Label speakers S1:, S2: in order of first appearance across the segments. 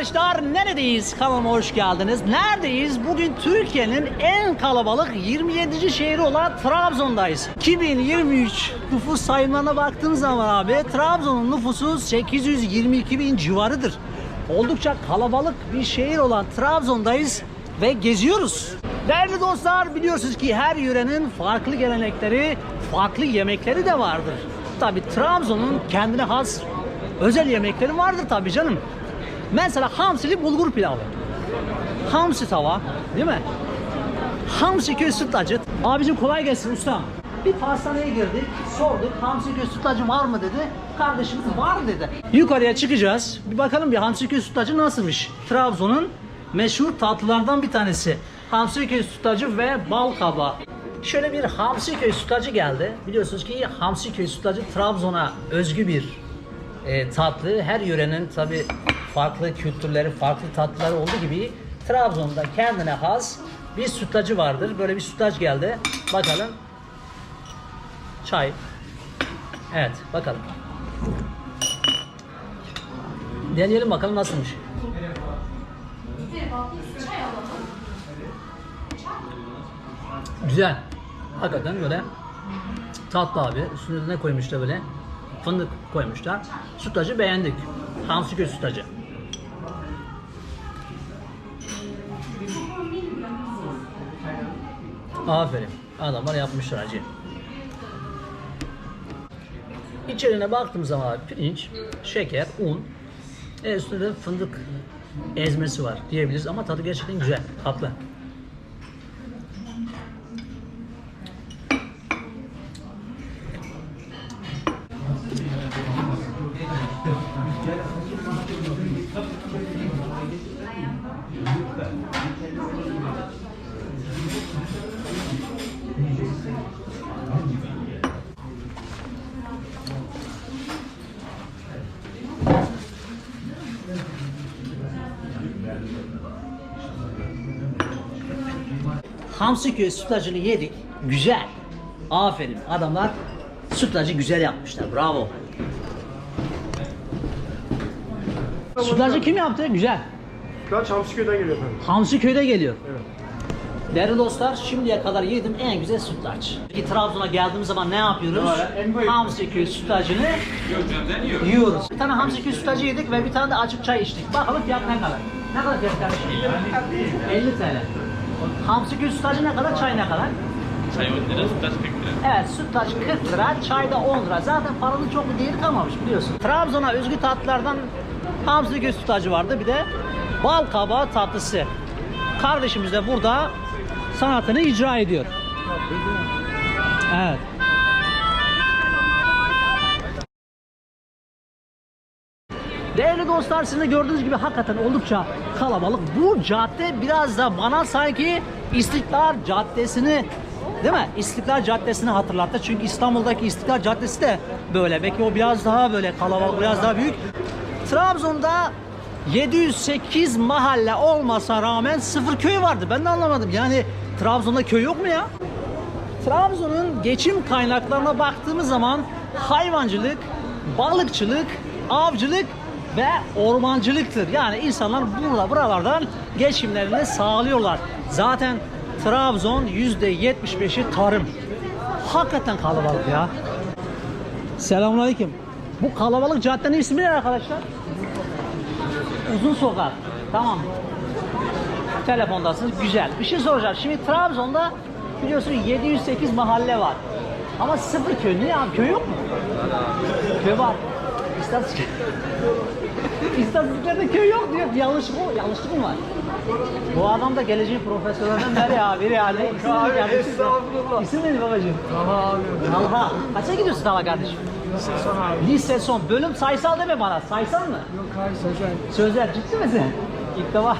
S1: arkadaşlar neredeyiz? Kanalıma hoş geldiniz. Neredeyiz? Bugün Türkiye'nin en kalabalık 27. şehri olan Trabzon'dayız. 2023 nüfus sayımlarına baktığımız zaman abi Trabzon'un nüfusu 822 bin civarıdır. Oldukça kalabalık bir şehir olan Trabzon'dayız ve geziyoruz. Değerli dostlar biliyorsunuz ki her yörenin farklı gelenekleri, farklı yemekleri de vardır. Tabi Trabzon'un kendine has özel yemekleri vardır tabi canım. Mesela hamsili bulgur pilavı. Hamsi tava değil mi? Hamsi köy sütlacı. Abicim kolay gelsin ustam. Bir pastaneye girdik, sorduk. Hamsi köy sütlacı var mı dedi. Kardeşimiz var dedi. Yukarıya çıkacağız. Bir bakalım bir hamsi köy sütlacı nasılmış. Trabzon'un meşhur tatlılardan bir tanesi. Hamsi köy sütlacı ve bal kabağı. Şöyle bir hamsi köy sütlacı geldi. Biliyorsunuz ki hamsi köy sütlacı Trabzon'a özgü bir e, tatlı. Her yörenin tabi farklı kültürleri, farklı tatlıları olduğu gibi Trabzon'da kendine has bir sütlacı vardır. Böyle bir sütlaç geldi. Bakalım. Çay. Evet, bakalım. Deneyelim bakalım nasılmış. Güzel. Hakikaten böyle tatlı abi. Üstüne ne koymuşlar böyle? Fındık koymuşlar. Sütlacı beğendik. Hamsiköy sütlacı. Aferin. Adamlar yapmışlar acı. İçeriğine baktığım zaman pirinç, şeker, un, e üstünde de fındık ezmesi var diyebiliriz ama tadı gerçekten güzel, tatlı. Hamsiköy sütlacını yedik. Güzel. Aferin. Adamlar sütlacı güzel yapmışlar. Bravo. Sütlacı kim yaptı? Güzel.
S2: Kaç Hamsiköy'den geliyor efendim.
S1: Hamsiköy'de geliyor.
S2: Evet.
S1: Değerli dostlar şimdiye kadar yedim en güzel sütlaç. Peki Trabzon'a geldiğimiz zaman ne yapıyoruz? Hamsiköy sütlacını yiyoruz. Bir tane Hamsiköy sütlacı yedik ve bir tane de açık çay içtik. Bakalım fiyat ne kadar? Ne kadar fiyat kardeşim? 50 TL. Hamsiköy sütlacı ne kadar, çay ne kadar?
S3: Çay 10 lira, sütlaç 40 lira.
S1: Evet sütlaç 40 lira, çay da 10 lira. Zaten paranın çok bir değeri kalmamış biliyorsun. Trabzon'a özgü tatlılardan hamsiköy sütlacı vardı. Bir de bal kabağı tatlısı. Kardeşimiz de burada sanatını icra ediyor. Evet. Değerli dostlar sizin de gördüğünüz gibi hakikaten oldukça kalabalık. Bu cadde biraz da bana sanki İstiklal Caddesi'ni değil mi? İstiklal Caddesi'ni hatırlattı. Çünkü İstanbul'daki İstiklal Caddesi de böyle. Belki o biraz daha böyle kalabalık, biraz daha büyük. Trabzon'da 708 mahalle olmasa rağmen sıfır köy vardı. Ben de anlamadım. Yani Trabzon'da köy yok mu ya? Trabzon'un geçim kaynaklarına baktığımız zaman hayvancılık, balıkçılık, avcılık ve ormancılıktır. Yani insanlar burada buralardan geçimlerini sağlıyorlar. Zaten Trabzon %75'i tarım. Hakikaten kalabalık ya. Selamünaleyküm. Bu kalabalık caddenin ismi ne arkadaşlar? Uzun sokak. Tamam. Telefondasınız. Güzel. Bir şey soracağım. Şimdi Trabzon'da biliyorsun 708 mahalle var. Ama sıfır köy. Niye abi? Köy yok mu? Köy var. İstatistik. İstatistiklerde köy yok diyor. Yanlışlık mı? Yanlışlık mı var? Bu adam da geleceğin profesörlerinden biri ya. Biri yani. İsim
S2: Abi,
S1: kardeşim?
S2: estağfurullah.
S1: İsim neydi babacığım?
S2: Tamam abi.
S1: Talha. Kaça gidiyorsun Talha kardeşim?
S2: Son abi.
S1: Lise son. Bölüm sayısal deme bana. Sayısal mı?
S2: Yok hayır sözel.
S1: Sözler ciddi misin? İlk defa.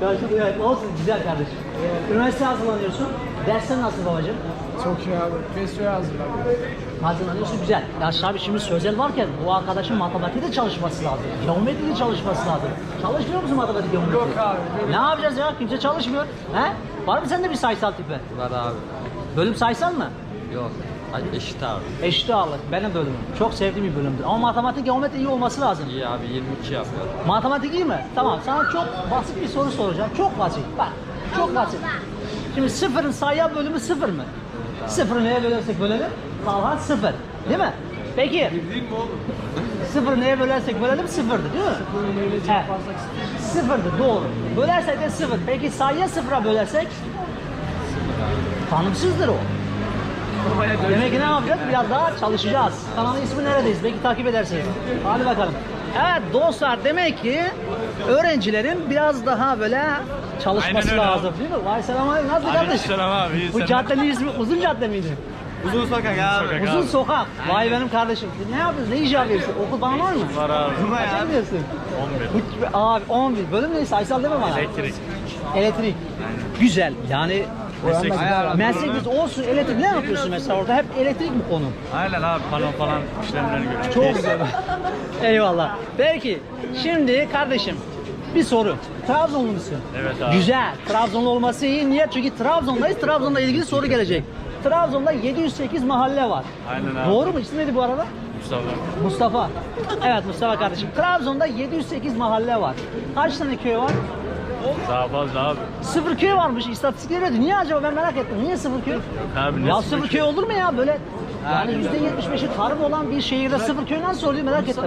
S1: Şaşırdım evet olsun güzel kardeşim. Üniversite hazırlanıyorsun. Dersler nasıl babacığım?
S2: Çok iyi abi. Festivale hazırladım.
S1: Hazırlanıyorsun güzel. Ya abi şimdi sözel varken bu arkadaşın matematikte çalışması lazım. Geometride çalışması lazım. Çalışmıyor musun matematik geometri?
S2: Yok abi,
S1: Ne yapacağız ya? Kimse çalışmıyor. He? Var mı sende bir sayısal tipi?
S4: Var abi.
S1: Bölüm sayısal mı?
S4: Yok. Eşit abi.
S1: Eşit ağırlık benim bölümüm. Çok sevdiğim bir bölümdür. Ama matematik geometri iyi olması lazım.
S4: İyi abi 22 yapıyor.
S1: Matematik iyi mi? Tamam sana çok basit bir soru soracağım. Çok basit. Bak çok basit. Şimdi sıfırın sayıya bölümü sıfır mı? Sıfırı neye bölersek bölelim? Kalan sıfır. Değil mi? Peki. Sıfır neye bölersek bölelim sıfırdı değil mi? Evet. Sıfırdı doğru. Bölersek de sıfır. Peki sayıya sıfıra bölersek? Tanımsızdır o. Demek ki ne yapacağız? Biraz daha çalışacağız. Kanalın ismi neredeyiz? Belki takip edersiniz. Hadi bakalım. Evet dostlar demek ki öğrencilerin biraz daha böyle çalışması
S3: Aynen öyle
S1: lazım değil mi? Vay selam aleyküm. Nasıl kardeş?
S3: selam abi,
S1: Bu
S3: sen
S1: caddenin ismi uzun cadde miydi?
S3: Uzun sokak abi.
S1: Uzun sokak. Vay benim kardeşim. Ne yapıyorsun? Ne iş yapıyorsun? Okul bana var mı?
S3: Var abi.
S1: Kaça gidiyorsun?
S3: 11.
S1: Bu- Abi 11. Bölüm ne? Sayısal deme bana.
S3: Elektrik.
S1: Elektrik. Güzel. Yani
S3: Meslek
S1: meslek lisesi olsun elektrik ne yapıyorsun mesela orada hep elektrik mi konu?
S3: Aynen abi pano falan işlemleri görüyoruz.
S1: Çok güzel. Eyvallah. Peki şimdi kardeşim bir soru. Trabzonlu musun?
S3: Evet abi.
S1: Güzel. Trabzonlu olması iyi. Niye? Çünkü Trabzon'dayız. Trabzon'la ilgili soru gelecek. Trabzon'da 708 mahalle var.
S3: Aynen abi.
S1: Doğru mu? İsmi neydi bu arada?
S3: Mustafa.
S1: Mustafa. Evet Mustafa kardeşim. Trabzon'da 708 mahalle var. Kaç tane köy var?
S3: Daha fazla abi.
S1: Sıfır köy varmış. İstatistikleri diyor. Niye acaba ben merak ettim. Niye sıfır köy?
S3: abi, ne
S1: ya
S3: sıfır
S1: köy olur mu ya böyle? Yani yüzde yetmiş beşi tarım olan bir şehirde sıfır köy nasıl oluyor merak ettim.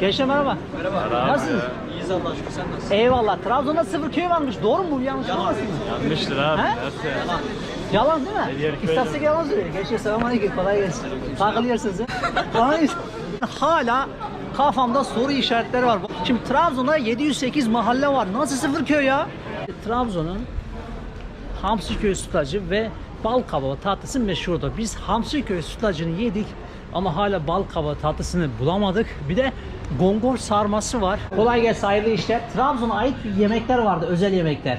S1: Gençler merhaba. Merhaba. Nasılsınız?
S4: İyiyiz Allah aşkına sen nasılsın?
S1: Eyvallah. Trabzon'da sıfır köy varmış. Doğru mu? bu? Yanlış olmasın mı?
S3: Yanlıştır abi.
S1: He?
S3: Nasıl ya?
S1: Yalan değil mi? İstatistik yalan söylüyor. Gençler selamünaleyküm. Kolay gelsin. Takılıyorsunuz. Kolay. Hala kafamda soru işaretleri var. Şimdi Trabzon'da 708 mahalle var. Nasıl sıfır köy ya? Trabzon'un Hamsiköy sütlacı ve bal kabağı tatlısı meşhurdur. Biz Hamsiköy sütlacını yedik ama hala bal kabağı tatlısını bulamadık. Bir de gongor sarması var. Kolay gelsin hayırlı işler. Trabzon'a ait yemekler vardı, özel yemekler.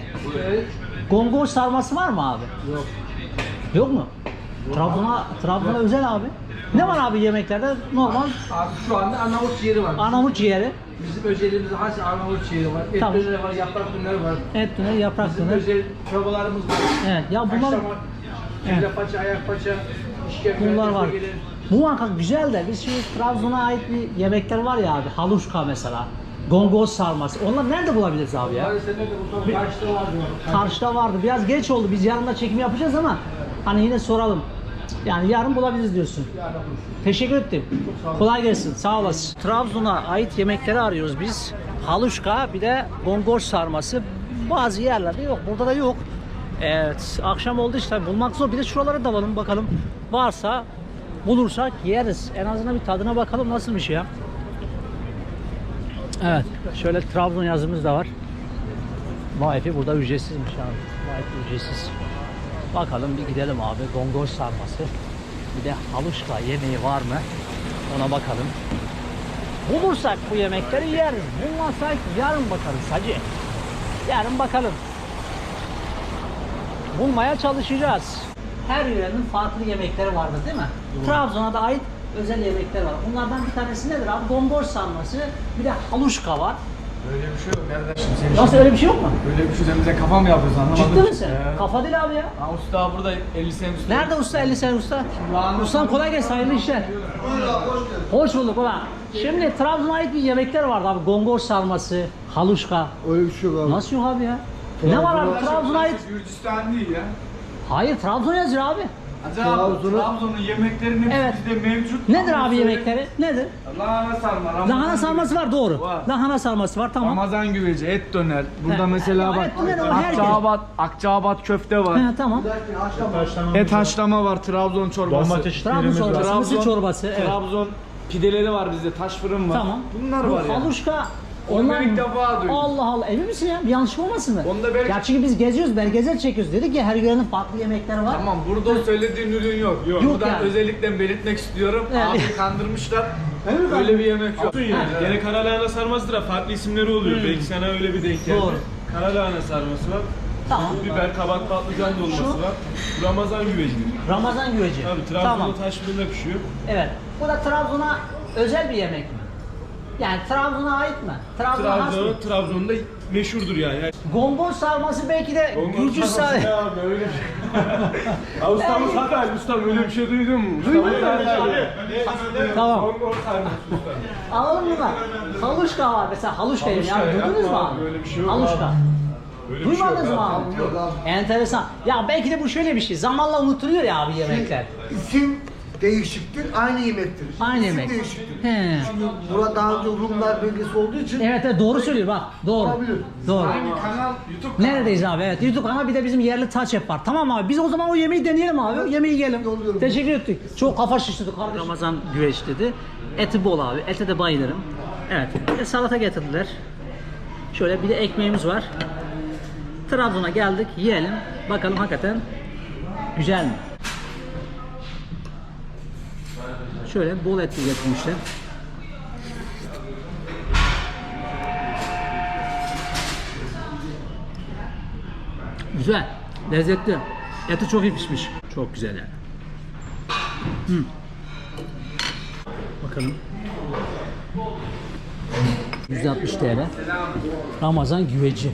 S1: Gongor sarması var mı abi? Yok. Yok mu? Trabzon'a Trabzon'a özel abi. Ne var abi yemeklerde? Normal
S2: Abi şu anda Arnavut ciğeri var.
S1: Arnavut ciğeri,
S2: Bizim özelliğimiz has Arnavut ciğeri var. Et
S1: Tamam.
S2: döneri var, yaprak döneri var.
S1: et döner, yaprak
S2: Bizim özel çorbalarımız var.
S1: Evet ya bunlar
S2: Haşlama, kelle paça, ayak paça, işkembe,
S1: Bunlar var.
S2: gelir.
S1: Muhakkak güzel de biz şimdi Trabzon'a ait bir yemekler var ya abi. Haluşka mesela. Gongoz sarması. Onlar nerede bulabiliriz abi ya?
S2: De bu son karşıda var diyor.
S1: Karşıda vardı. Biraz geç oldu. Biz yarın da çekim yapacağız ama hani yine soralım. Yani yarın bulabiliriz diyorsun. Teşekkür ettim. Kolay gelsin. Sağ olasın. Trabzon'a ait yemekleri arıyoruz biz. Haluşka bir de gongoş sarması. Bazı yerlerde yok. Burada da yok. Evet. Akşam oldu işte. Bulmak zor. Bir de şuralara dalalım bakalım. Varsa bulursak yeriz. En azından bir tadına bakalım nasılmış ya. Evet. Şöyle Trabzon yazımız da var. Wi-Fi burada ücretsizmiş abi. Wi-Fi ücretsiz. Bakalım bir gidelim abi. Gongoş sarması. Bir de haluşka yemeği var mı? Ona bakalım. Bulursak bu yemekleri yeriz. Bulmazsak yarın bakarız hacı. Yarın bakalım. Bulmaya çalışacağız. Her yörenin farklı yemekleri vardır değil mi? Trabzon'a da ait özel yemekler var. Bunlardan bir tanesi nedir abi? Gongoş sarması. Bir de haluşka var.
S2: Öyle bir şey yok kardeşim. Senin
S1: Nasıl öyle bir şey yok mu?
S2: Öyle bir şey sen bize kafa mı yapıyorsun anlamadım.
S1: Ciddi misin?
S2: Ee,
S1: Kafa değil abi ya.
S2: Ha, usta burada elbisenin üstünde.
S1: Nerede usta 50 sen usta? Ustam kolay gelsin hayırlı işler. Hoş bulduk ulan. Şimdi Trabzon'a ait bir yemekler vardı abi. Gongor sarması, haluşka.
S5: Öyle bir şey yok abi.
S1: Nasıl yok abi ya? Ne var abi Trabzon'a ait?
S2: Gürcistan değil ya.
S1: Hayır Trabzon yazıyor abi.
S2: Acaba
S5: Trabzon'un-
S2: Trabzon'un yemeklerinin hepsi
S1: Evet.
S2: bizde mevcut.
S1: Nedir abi
S2: söyle.
S1: yemekleri? Nedir?
S2: Lahana sarma. Ramazan
S1: Lahana sarması var doğru.
S2: Var.
S1: Lahana sarması var tamam.
S2: Ramazan güveci, et döner. Burada
S1: He.
S2: mesela
S1: Ya
S2: bak
S1: o herkes.
S2: Akçaabat, Akçaabat köfte var.
S1: He, tamam.
S2: Et haşlama var, Trabzon çorbası.
S1: Trabzon çorbası, mısır çorbası. Evet.
S2: Trabzon pideleri var bizde, taş fırın var.
S1: Tamam.
S2: Bunlar
S1: Bu
S2: var ya.
S1: Haluşka onlar
S2: ilk defa duydum.
S1: Allah Allah emin misin ya? Bir yanlışlık olmasın mı?
S2: Onu da belki-
S1: Ya çünkü biz geziyoruz, belgesel çekiyoruz. Dedik ya her yörenin farklı yemekleri var.
S2: Tamam burada söylediğin ürün yok. Yok.
S1: Yok
S2: Buradan
S1: yani.
S2: özellikle belirtmek istiyorum.
S1: Evet.
S2: Abi kandırmışlar. Öyle bir yemek yok.
S6: yani. Gene kara lahana sarması da farklı isimleri oluyor. Belki sana öyle bir denk geldi.
S1: Doğru.
S6: Kara lahana sarması var.
S1: Tamam.
S6: Biber, kabak, patlıcan dolması
S1: Şu?
S6: var. Ramazan güvecidir.
S1: Ramazan güveci.
S6: Tabii Trabzon'da
S1: Tamam.
S6: taş fırında pişiyor.
S1: Evet. Bu da Trabzon'a özel bir yemek mi? Yani Trabzon'a ait mi? Trabzon'a has mı?
S6: Trabzon, Trabzon'da meşhurdur yani. yani
S1: Gombor sarması belki de Gürcü
S6: sarması
S1: sarması.
S6: ne abi öyle bir- Ha, ustamız Hatay. Ustam öyle bir şey duydun mu? Ustamız Hatay.
S1: Tamam.
S6: Kongo sarması ustam.
S1: Alalım mı lan? Haluşka var mesela haluşka yemeği.
S6: Haluşka
S1: Ya, duydunuz mu
S6: yapma
S1: abi?
S6: abi, öyle bir şey yok
S1: Haluşka.
S6: abi. Öyle bir şey yok
S1: Duymadınız mı
S6: abi.
S1: abi? Enteresan. Ya belki de bu şöyle bir şey. Zamanla unutuluyor ya abi yemekler.
S5: İsim değişiktir, aynı yemektir.
S1: Aynı
S5: İsim
S1: yemek.
S5: değişiktir.
S1: He.
S5: Şimdi burada daha önce Rumlar bölgesi olduğu için
S1: Evet, evet doğru söylüyor bak. Doğru.
S5: Olabilir.
S1: Doğru.
S2: Kanal YouTube
S1: Neredeyiz abi? Evet. YouTube kanalı bir de bizim yerli touch app var. Tamam abi. Biz o zaman o yemeği deneyelim abi. Yemeği yiyelim.
S5: Yolluyorum.
S1: Teşekkür ettik. Çok kafa şiştirdik kardeşim. Ramazan güveç dedi. Eti bol abi. Ete de bayılırım. Evet. Bir de salata getirdiler. Şöyle bir de ekmeğimiz var. Trabzon'a geldik. Yiyelim. Bakalım hakikaten güzel mi? Şöyle bol etli getirmişler. Güzel, lezzetli. Eti çok iyi pişmiş. Çok güzel yani. Hmm. Bakalım. 160 TL. Ramazan güveci.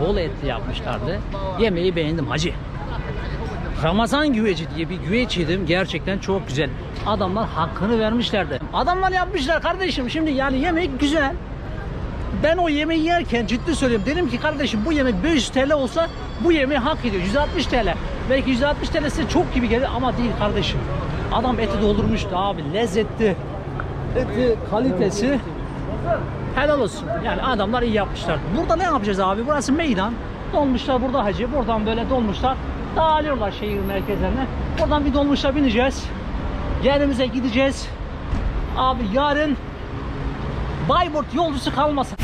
S1: Bol etli yapmışlardı. Yemeği beğendim hacı. Ramazan güveci diye bir güveç yedim. Gerçekten çok güzel. Adamlar hakkını vermişlerdi. Adamlar yapmışlar kardeşim. Şimdi yani yemek güzel. Ben o yemeği yerken ciddi söylüyorum. Dedim ki kardeşim bu yemek 500 TL olsa bu yemeği hak ediyor. 160 TL. Belki 160 TL size çok gibi gelir ama değil kardeşim. Adam eti doldurmuştu abi. Lezzetli. Eti kalitesi. Helal olsun. Yani adamlar iyi yapmışlar. Burada ne yapacağız abi? Burası meydan. Dolmuşlar burada hacı. Buradan böyle dolmuşlar. Dağılıyorlar şehir merkezlerine. Buradan bir dolmuşa bineceğiz. Yerimize gideceğiz. Abi yarın Bayburt yolcusu kalmasın.